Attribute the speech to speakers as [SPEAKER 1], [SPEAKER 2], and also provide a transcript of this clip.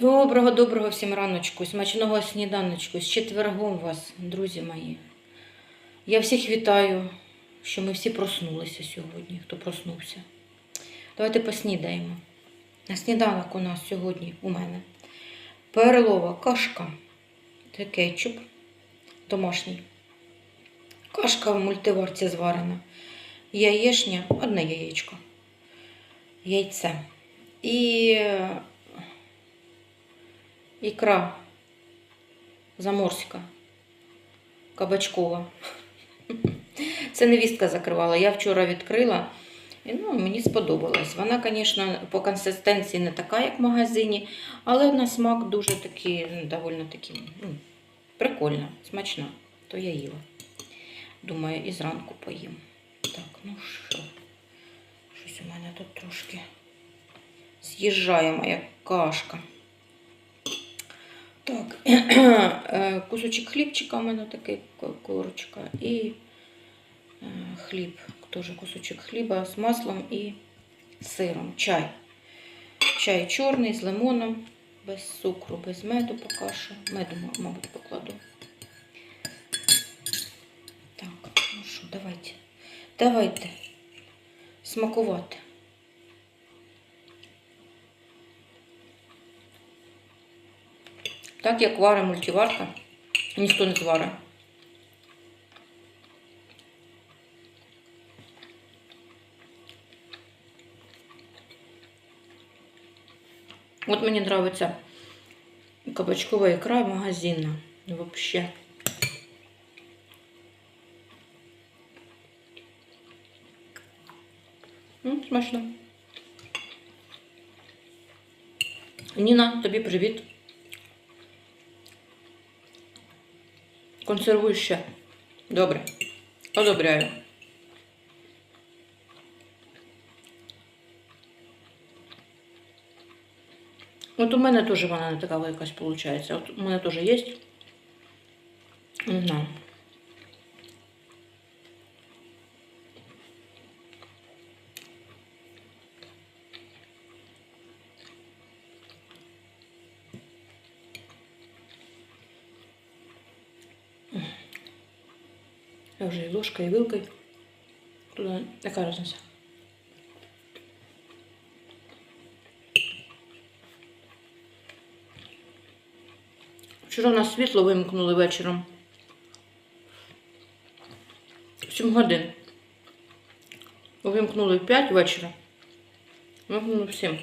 [SPEAKER 1] Доброго, доброго всім раночку, смачного сніданочку, з четвергом вас, друзі мої. Я всіх вітаю, що ми всі проснулися сьогодні, хто проснувся. Давайте поснідаємо. На сніданок у нас сьогодні у мене перелова кашка, це кетчуп домашній. Кашка в мультиварці зварена. Яєшня, одне яєчко. Яйце. І ікра заморська, кабачкова. Це невістка закривала. Я вчора відкрила. І ну, мені сподобалось. Вона, звісно, по консистенції не така, як в магазині, але на смак дуже такий, ну, доволі таки, ну, прикольна, смачна. То я їла. Думаю, і зранку поїм. Так, ну що? Щось у мене тут трошки з'їжджає моя кашка. Так, е, кусочок хлібчика у мене такий корочка. І е, хліб, теж кусочок хліба з маслом і сиром. Чай. Чай чорний з лимоном, без цукру, без меду поки що. Меду, мабуть, покладу. Так, ну що, давайте. Давайте смакувати. Так як варить мультиварка, ніхто не зварить. От мені подобається кабачкова ікра магазинна. Вообще. М, Смачно. Ніна, тобі привіт. Консервуй ще. Добре. Одобряю. От у мене теж вона не така якась виходить. От у мене теж є. Не знаю. Я вже і ложкою, і вилкою. Туди яка різниця? Вчора нас світло вимкнули вечором. 7 годин. Вимкнули в 5 вечора. Вимкнули в 7.